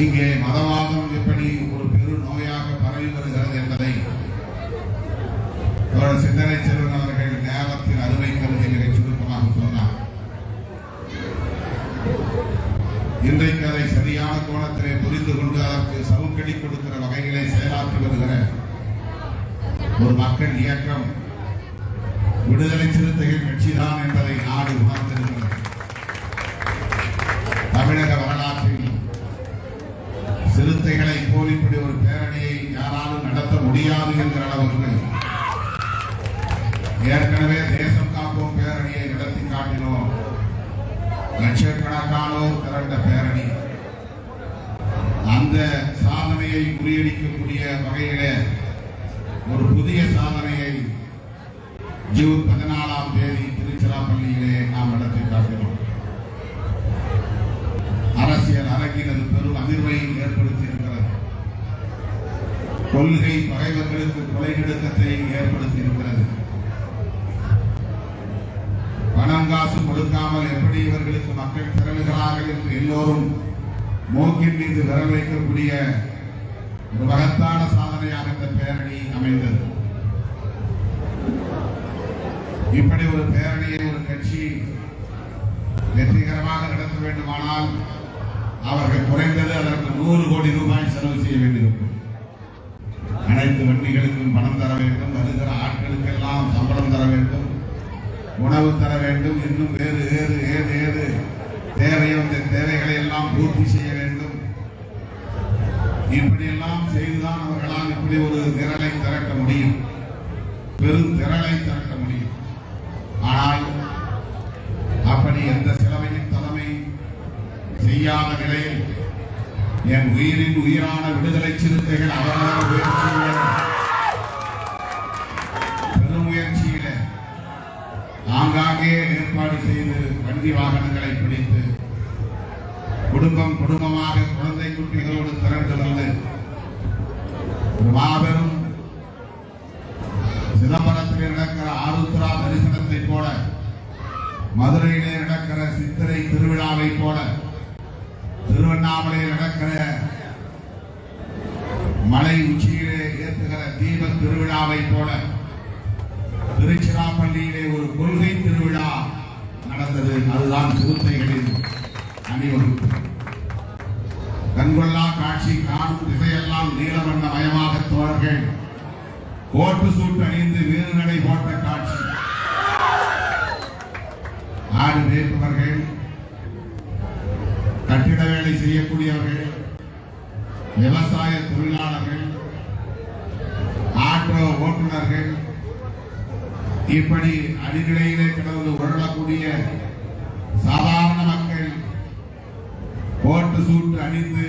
இங்கே மதவாதம் எப்படி ஒரு பெரு நோயாக பரவி வருகிறது என்பதை சிந்தனை செல்வன் அவர்கள் நேரத்தின் அருமை கருதி மிக சுருக்கமாக சொன்னார். இன்றைக்கு அதை சரியான கோணத்திலே புரிந்து கொண்டு அதற்கு சவுக்கடி கொடுக்கிற வகைகளை செயலாற்றி வருகிற ஒரு மக்கள் இயக்கம் விடுதலை சிறுத்தைகள் கட்சிதான் என்பதை நாடு உணர்ந்திருக்கிறது தமிழக வரலாற்றில் சிறுத்தைகளை போல் இப்படி ஒரு பேரணியை யாராலும் நடத்த முடியாது என்கிற அளவுக்கு ஏற்கனவே தேசம் காப்போம் பேரணியை நடத்தி காட்டினோம் லட்சக்கணக்கானோர் திரண்ட பேரணி அந்த சாதனையை முறியடிக்கக்கூடிய வகையிலே ஒரு புதிய சாதனையை ஜூன் பதினாலாம் தேதி திருச்சிராப்பள்ளியிலே நாம் நடத்தி காட்டினோம் அரசியல் அரங்கில் அது பெரும் அதிர்வை ஏற்படுத்தி இருக்கிறது கொள்கை பகைவர்களுக்கு கொலை நடுக்கத்தை ஏற்படுத்தி இருக்கிறது பணம் காசு கொடுக்காமல் எப்படி இவர்களுக்கு மக்கள் திரளுகிறார்கள் என்று எல்லோரும் மூக்கின் மீது விரல் வைக்கக்கூடிய ஒரு மகத்தான சாதனையாக இந்த பேரணி அமைந்தது. இப்படி ஒரு பேரணியை ஒரு கட்சி வெற்றிகரமாக நடத்த வேண்டுமானால் அவர்கள் குறைந்தது அதற்கு நூறு கோடி ரூபாய் செலவு செய்ய வேண்டியிருக்கும். அனைத்து வண்டிகளுக்கும் பணம் தர வேண்டும் வருகிற ஆட்களுக்கெல்லாம் சம்பளம் தர வேண்டும் உணவு தர வேண்டும் இன்னும் வேறு வேறு ஏது ஏது தேவையோ அந்த தேவைகளை எல்லாம் பூர்த்தி செய்ய வேண்டும். இப்படியெல்லாம் செய்துதான் அவர்களால் இப்படி ஒரு திரளை திரட்ட முடியும். பெரும் திரளை திரட்ட முடியும் ஆனால் அப்படி எந்த செலவையும் தலைமை செய்யாத நிலையில் என் உயிரின் உயிரான விடுதலை சிறுத்தைகள் அவரவர் முயற்சியிலே பெரும் ஆங்காங்கே ஏற்பாடு செய்து வண்டி வாகனங்களை பிடித்து குடும்பம் குடும்பமாக குழந்தை குட்டிகள் திரண்டு வந்து ஒரு மாபெரும் சிதம்பரத்தில் நடக்கிற ஆருத்ரா தரிசனத்தை போல மதுரையிலே நடக்கிற சித்திரை திருவிழாவை போல திருவண்ணாமலையில் நடக்கிற மலை உச்சியிலே ஏற்றுகிற தீப திருவிழாவை போல திருச்சிராப்பள்ளியிலே ஒரு கொள்கை திருவிழா நடந்தது. அதுதான் சிறுத்தைகளின் அணிவகுப்பு. கண்கொள்ளா காட்சி காணும் திசையெல்லாம் நீலவண்ண மயமாக தோழர்கள் கோட்டு சூட்டு அணிந்து வீரநடை போட்ட காட்சி. ஆடு மேய்ப்பவர்கள் வேலை செய்யக்கூடியவர்கள் விவசாய தொழிலாளர்கள் ஆட்டோ ஓட்டுநர்கள் இப்படி அடிநிலையிலே கிடந்து உருளக்கூடிய சாதாரண மக்கள் கோட்டு சூட்டு அணிந்து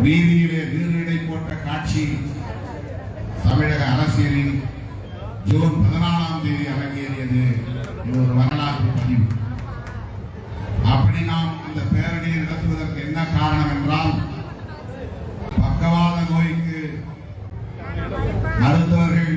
வீதியிலே வீரநடை போட்ட காட்சி தமிழக அரசியலில் ஜூன் பதினாலாம் தேதி அரங்கேறியது இது ஒரு வரலாற்று பதிவு அப்படி நாம் இந்த பேரணியை நடத்துவதற்கு என்ன காரணம் என்றால் பக்கவாத நோய்க்கு மருத்துவர்கள்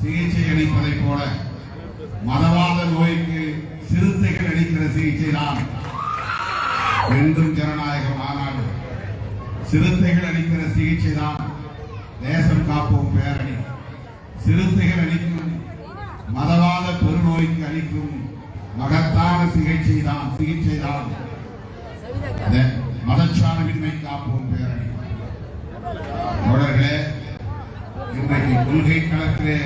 சிகிச்சை அளிப்பதைப் போல மதவாத நோய்க்கு சிறுத்தைகள் அளிக்கிற சிகிச்சை தான் என்றும் ஜனநாயக மாநாடு. சிறுத்தைகள் அளிக்கிற சிகிச்சை தான் தேசம் காப்போம் பேரணி. சிறுத்தைகள் அளிக்கும் மதவாத பெருநோய்க்கு அளிக்கும் மகத்தான சிகிச்சை தான் சிகிச்சை தான். மதச்சார்பின்மை காப்போம் பேரணி. தோழர்களே இன்றைக்கு கொள்கை கணக்கிலே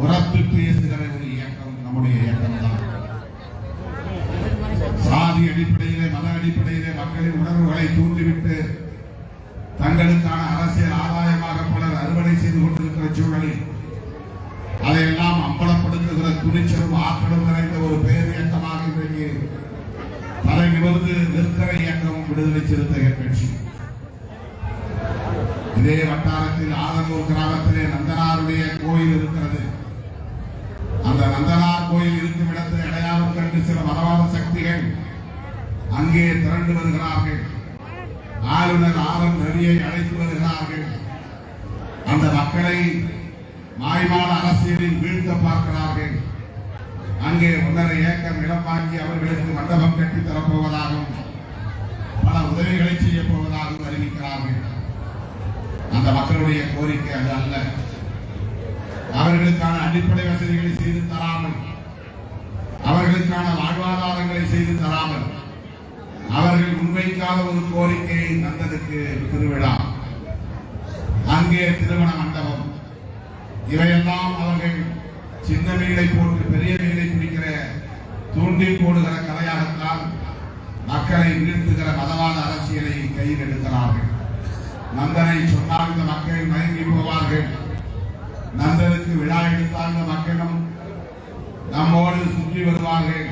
உரத்து பேசுகிற ஒரு இயக்கம் நம்முடைய இயக்கம் தான் சாதி அடிப்படையிலே மத அடிப்படையிலே மக்களின் உணர்வுகளை தூண்டிவிட்டு தங்களுக்கான அரசியல் ஆதாயமாக பலர் அறுவடை செய்து கொண்டிருக்கிற சூழலில் அதையெல்லாம் அம்பலப்படுத்துகிற துணிச்சலும் ஆற்றலும் நிறைந்த ஒரு பேர் இயக்கமாக இன்றைக்கு தலை நிமிர்ந்து நிற்கிற இயக்கமும் விடுதலை சிறுத்தைகள் கட்சி. இதே வட்டாரத்தில் ஆதனூர் கிராமத்திலே நந்தனாருடைய கோயில் இருக்கிறது. அந்த நந்தனார் கோயில் இருக்கும் இடத்தை அடையாளம் கண்டு சில மதவாத சக்திகள் அங்கே திரண்டு வருகிறார்கள் ஆளுநர் ஆரம் ரவியை அழைத்து வருகிறார்கள் அந்த மக்களை மாய்மான அரசியலில் வீழ்த்த பார்க்கிறார்கள். அங்கே ஒன்றரை ஏக்கர் நிலம் வாங்கி அவர்களுக்கு மண்டபம் கட்டி தரப்போவதாகவும் பல உதவிகளை செய்ய போவதாகவும் அறிவிக்கிறார்கள். அந்த மக்களுடைய கோரிக்கை அது அல்ல. அவர்களுக்கான அடிப்படை வசதிகளை செய்து தராமல் அவர்களுக்கான வாழ்வாதாரங்களை செய்து தராமல் அவர்கள் முன்வைக்காத ஒரு கோரிக்கை நந்தனுக்கு திருவிழா. அங்கே திருமண மண்டபம். இவையெல்லாம் அவர்கள் சின்ன மீனை போட்டு பெரிய மீனை பிடிக்கிற தூண்டி போடுகிற கதையாகத்தான் மக்களை வீழ்த்துகிற மதவாத அரசியலை கையில் எடுக்கிறார்கள். நந்தனை சொன்னால் இந்த மக்கள் மயங்கி போவார்கள். நந்தனுக்கு விழா எடுத்தால் இந்த மக்களும் நம்மோடு சுற்றி வருவார்கள்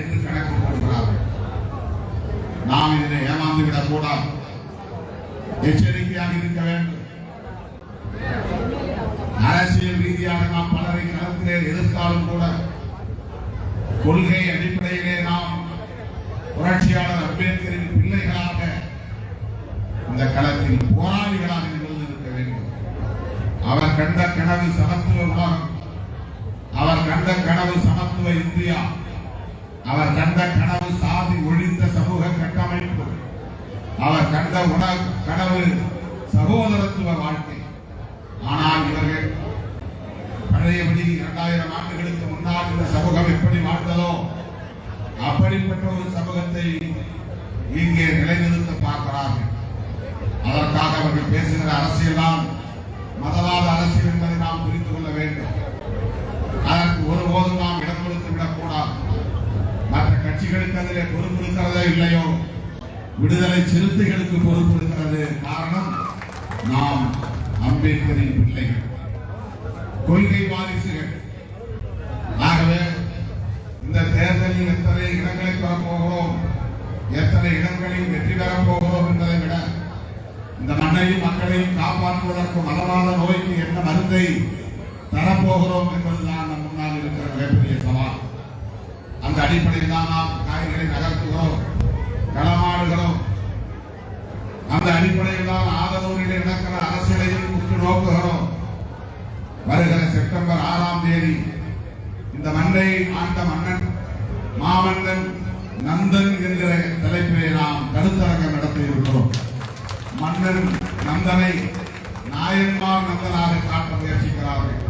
என்று கணக்கு போடுகிறார்கள். நாம் இதனை ஏமாந்து விடக்கூடாது எச்சரிக்கையாக இருக்க வேண்டும். அரசியல் ரீதியாக நாம் பலரை களத்திலே எதிர்த்தாலும் கூட கொள்கை அடிப்படையிலே நாம் புரட்சியாளர் அம்பேத்கரின் பிள்ளைகளாக இந்த களத்தில் போராளிகளாக நிகழ்ந்திருக்க வேண்டும். அவர் கண்ட கனவு சமத்துவ உலகம் அவர் கண்ட கனவு சமத்துவ இந்தியா. அவர் கண்ட கனவு சாதி ஒழிந்த சமூக கட்டமைப்பு. அவர் கண்ட உண கனவு சகோதரத்துவ வாழ்க்கை. ஆனால் இவர்கள் பழையபடி இரண்டாயிரம் ஆண்டுகளுக்கு முன்னால் இந்த சமூகம் எப்படி வாழ்ந்ததோ அப்படிப்பட்ட ஒரு சமூகத்தை இங்கே நிலைநிறுத்த பார்க்கிறார்கள். அதற்காக அவர்கள் பேசுகிற அரசியல் தான் மதவாத அரசியல் என்பதை நாம் புரிந்து கொள்ள வேண்டும் அதற்கு ஒருபோதும் நாம் இடம் கொடுத்து விடக்கூடாது மற்ற அதிலே பொறுப்பு இருக்கிறதோ இல்லையோ விடுதலை சிறுத்தைகளுக்கு பொறுப்பு இருக்கிறது காரணம் நாம் அம்பேத்கரின் பிள்ளைகள். கொள்கை வாரிசுகள். ஆகவே இந்த தேர்தலில் எத்தனை இடங்களை பெறப் போகிறோம் எத்தனை இடங்களில் வெற்றி பெறப் போகிறோம் என்பதை விட இந்த மண்ணையும் மக்களையும் காப்பாற்றுவதற்கு மதவாத நோய்க்கு என்ன மருந்தை தரப்போகிறோம் என்பதுதான் நம் முன்னால் இருக்கிற மிகப்பெரிய சவால். அடிப்படையில் தான் நாம் காய்களை நகர்த்துகிறோம் களமாடுகிறோம் அந்த அடிப்படையில் தான் ஆதரவுகளில் நடக்கிற அரசியலையும் உற்று நோக்குகிறோம். வருகிற செப்டம்பர் ஆறாம் தேதி இந்த மண்ணை ஆண்ட மன்னன் மாமன்னன் நந்தன் என்கிற தலைப்பிலே நாம் கருத்தரங்கம் நடத்தியிருக்கிறோம். மன்னன் நந்தனை நாயன்மார் நந்தனாக காட்ட முயற்சிக்கிறார்கள்.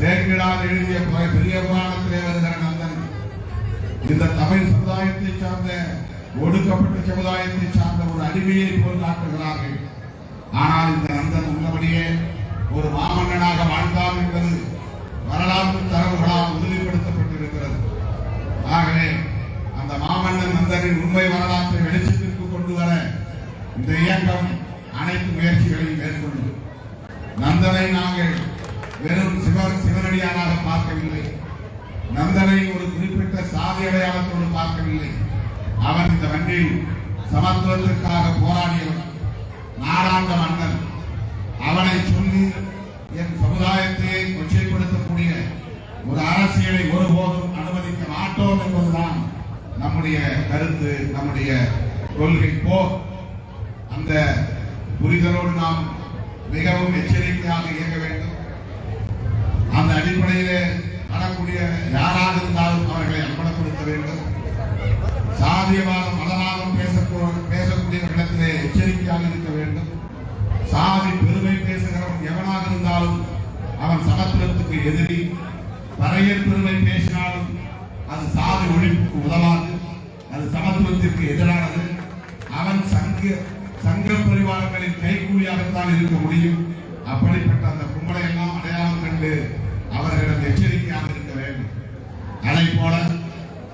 சேக்கிழார் எழுதிய பெரிய புராணத்திலே வருகிற நந்தன் இந்த தமிழ் சமுதாயத்தை சார்ந்த ஒடுக்கப்பட்ட சமுதாயத்தை சார்ந்த ஒரு அடிமையை போல் காட்டுகிறார்கள் ஆனால் இந்த நந்தன் உள்ளபடியே ஒரு மாமன்னனாக வாழ்ந்தான் என்பது வரலாற்று தரவுகளால் உறுதிப்படுத்தப்பட்டிருக்கிறது ஆகவே அந்த மாமன்னன் நந்தனின் உண்மை வரலாற்றை வெளிச்சத்திற்கு கொண்டு வர இந்த இயக்கம் அனைத்து முயற்சிகளையும் மேற்கொண்டு நந்தனை நாங்கள் வெறும் சிவ சிவனடியாராக பார்க்கவில்லை நந்தனை ஒரு குறிப்பிட்ட சாதி அடையாளத்தோடு பார்க்கவில்லை அவன் இந்த மண்ணில் சமத்துவத்திற்காக போராடியவன் நாடாண்ட மன்னன் அவனை சொல்லி என் சமுதாயத்தை கொச்சைப்படுத்தக்கூடிய ஒரு அரசியலை ஒருபோதும் அனுமதிக்க மாட்டோம் என்பதுதான் நம்முடைய கருத்து நம்முடைய கொள்கை. போ. அந்த புரிதலோடு நாம் மிகவும் எச்சரிக்கையாக இயங்க வேண்டும். அந்த அடிப்படையிலே வரக்கூடிய யாராக இருந்தாலும் அவர்களை அம்பலப்படுத்த வேண்டும். சாதியவாதம் இடத்திலே எச்சரிக்கையாக இருக்க வேண்டும். சாதி பெருமை பேசுகிறவன் எவனாக இருந்தாலும் அவன் சமத்துவத்துக்கு எதிரி. பறையர் பெருமை பேசினாலும் அது சாதி ஒழிப்புக்கு உதவாது. அது சமத்துவத்திற்கு எதிரானது. அவன் சங்க சங்க பரிவாரங்களின் கைகூலியாகத்தான் இருக்க முடியும். அப்படிப்பட்ட அந்த கும்பலை எல்லாம் அடையாளம் கண்டு அவர்களிடம் எச்சரிக்கையாக இருக்க வேண்டும். அதை போல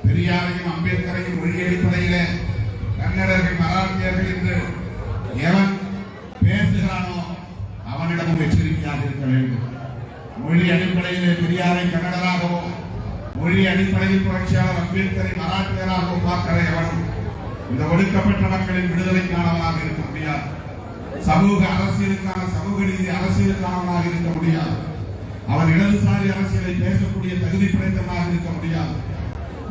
பெரியாரையும் அம்பேத்கரையும் மொழி அடிப்படையிலே கன்னடர்கள் மராட்டியர்கள் என்று எவன் பேசுகிறானோ அவனிடமும் எச்சரிக்கையாக இருக்க வேண்டும். மொழி அடிப்படையிலே பெரியாரை கன்னடராகவோ மொழி அடிப்படையில் புரட்சியாளர் அம்பேத்கரை மராட்டியராகவோ பார்க்கிற எவனும் இந்த ஒடுக்கப்பட்ட மக்களின் விடுதலைக்கானவனாக இருக்க முடியாது. சமூக அரசியலுக்கான சமூக நீதி அரசியலுக்கானவனாக இருக்க முடியாது. அவன் இடதுசாரி அரசியலை பேசக்கூடிய தகுதி படைத்தவனாக இருக்க முடியாது.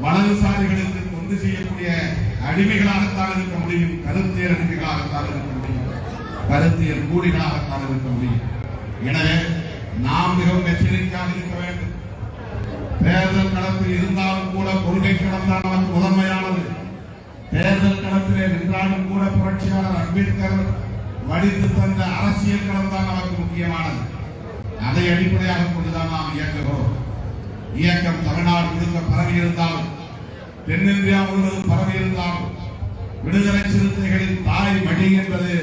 வலதுசாரிகளுக்கு தொண்டு செய்யக்கூடிய அடிமைகளாகத்தான் இருக்க முடியும். கருத்தியல் அடிமைகளாகத்தான் இருக்க முடியும். கருத்தியல் கூடினாகத்தான் இருக்க முடியும். எனவே நாம் மிகவும் எச்சரிக்கையாக இருக்க வேண்டும். தேர்தல் களத்தில் இருந்தாலும் கூட கொள்கை களம்தான் நமக்கு முதன்மையானது. தேர்தல் களத்திலே நின்றாலும் கூட புரட்சியாளர் அம்பேத்கர் வடித்து தந்த அரசியல் களம் தான் நமக்கு முக்கியமானது. அதை அடிப்படையாக கொண்டுதான் நாம் இயக்குகிறோம் இயக்கம் தமிழ்நாடு முழுக்க பரவி இருந்தாலும் தென்னிந்தியா முழுவதும் பரவி விடுதலை சிறுத்தைகளின் தாய் மடி என்பது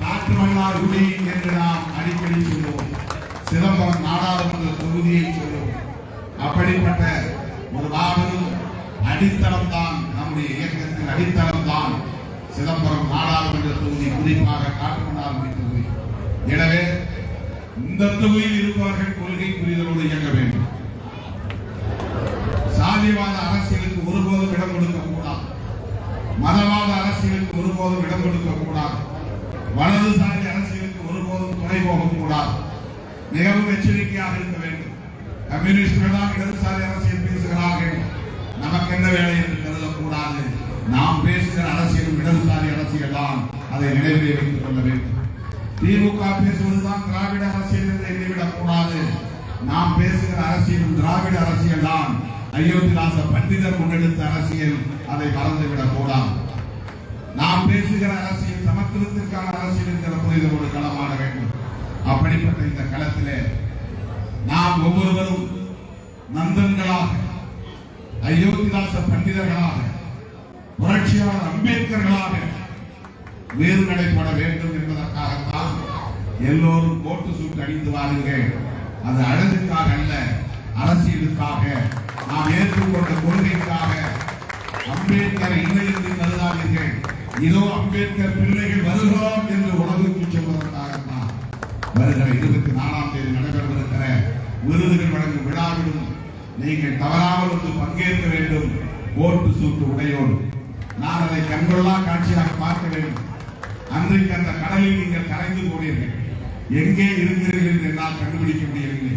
காற்று மன்னார் குடி என்று நாம் அடிக்கடி சொல்லுவோம் சிதம்பரம் நாடாளுமன்ற தொகுதியை சொல்லுவோம் அப்படிப்பட்ட ஒரு மாபெரும் அடித்தளம் தான் நம்முடைய இயக்கத்தின் அடித்தளம் தான் சிதம்பரம் நாடாளுமன்ற தொகுதி குறிப்பாக காட்டுமன்னார்குடி தொகுதி. எனவே இந்த தொகுதியில் இருப்பவர்கள் கொள்கை புரிதலோடு இயங்க வேண்டும். சாதிவாத அரசியல் ஒருபோதும் இடம் கொடுக்க கூடாது. மதவாத அரசியலுக்கு ஒருபோதும் இடம் கொடுக்க கூடாது. வலதுசாரி அரசியலுக்கு ஒருபோதும் துணை போகக்கூடாது மிகவும் எச்சரிக்கையாக இருக்க வேண்டும். கம்யூனிஸ்டுகள் இடதுசாரி அரசியல் பேசுகிறார்கள். நமக்கு என்ன வேலை என்று கருதக்கூடாது. நாம் பேசுகிற அரசியலும் இடதுசாரி அரசியல் தான். அதை நினைவிலே வைத்துக் கொள்ள வேண்டும். திமுக பேசுவதுதான் திராவிட அரசியல் என்று எண்ணிவிடக் கூடாது. நாம் பேசுகிற அரசியலும் திராவிட அரசியல் தான். அயோத்திதாச பண்டிதர் முன்னெடுத்த அரசியல் அதை மறந்துவிடக் கூடாது நாம் பேசுகிற அரசியல் சமத்துவத்திற்கான அரசியல் என்கிற புரிதலோடு களமாட வேண்டும். அப்படிப்பட்ட இந்த களத்திலே நாம் ஒவ்வொருவரும் நந்தன்களாக அயோத்திதாச பண்டிதர்களாக புரட்சியாளர் அம்பேத்கர்களாக வேறு நடைபெற வேண்டும் என்பதற்காகத்தான் எல்லோரும் கோட்டு சூட்டு அணிந்து வாருங்கள். அது அழகுக்காக அல்ல அரசியலுக்காக நாம் ஏற்றுக்கொண்ட கொள்கைக்காக அம்பேத்கர் இல்லை கருதாதீர்கள். இதோ அம்பேத்கர் பிள்ளைகள் வருகிறோம் என்று உலகுக்கு சொல்வதற்காகத்தான் வருகிற இருபத்தி நாலாம் தேதி நடைபெறவிருக்கிற விருதுகள் வழங்கும் விழாவிலும் நீங்கள் தவறாமல் வந்து பங்கேற்க வேண்டும். ஓட்டு சூட்டு உடையோடு. நான் அதை கண்கொள்ளா காட்சியாக பார்க்க வேண்டும். அன்றைக்கு அந்த கடலில் நீங்கள் கரைந்து போனீர்கள். எங்கே இருக்கிறீர்கள் என்று என்னால் கண்டுபிடிக்க முடியவில்லை.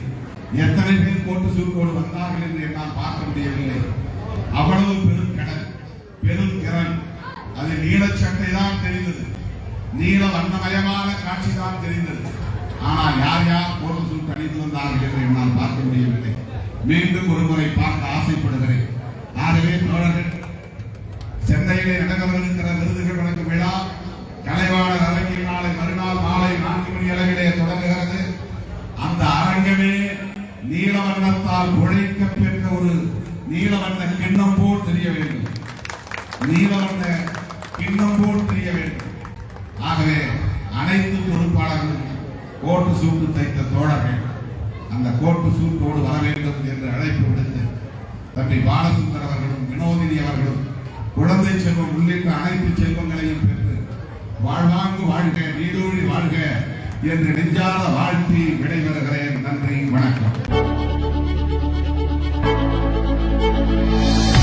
எத்தனை பேர் கோட்டு சூட்டோடு வந்தார்கள் என்று என்னால் பார்க்க முடியவில்லை. அவ்வளவு பெரும் கடல் பெரும் திறன் அது நீலச்சட்டை தான் தெரிந்தது. நீல வண்ணமயமான காட்சி தான் தெரிந்தது. ஆனால் யார் யார் கோட்டு சூட்டு அணிந்து வந்தார்கள் என்று என்னால் பார்க்க முடியவில்லை. மீண்டும் ஒரு முறை பார்க்க ஆசைப்படுகிறேன். ஆகவே தோழர்கள் சென்னையிலே நடக்கவிருக்கிற விருதுகள் வழங்கும் விழா கலைவாணர் அரங்கில் நாளை மறுநாள் மாலை நான்கு மணி அளவில் காலத்தால் உழைக்க பெற்ற ஒரு நீலவண்ண கிண்ணம் போல் தெரிய வேண்டும். நீலவண்ண கிண்ணம் போல் தெரிய வேண்டும். ஆகவே அனைத்து பொறுப்பாளர்களும் கோட்டு சூட்டு தைத்த தோழர்கள் அந்த கோட்டு சூட்டோடு வர வேண்டும் என்று அழைப்பு விடுத்து தம்பி பாலசுந்தர் அவர்களும் வினோதினி அவர்களும் குழந்தை செல்வம் உள்ளிட்ட அனைத்து செல்வங்களையும் பெற்று வாழ்வாங்கு வாழ்க நீடூழி வாழ்க என்று நெஞ்சார வாழ்த்தி வணக்கம். 啊！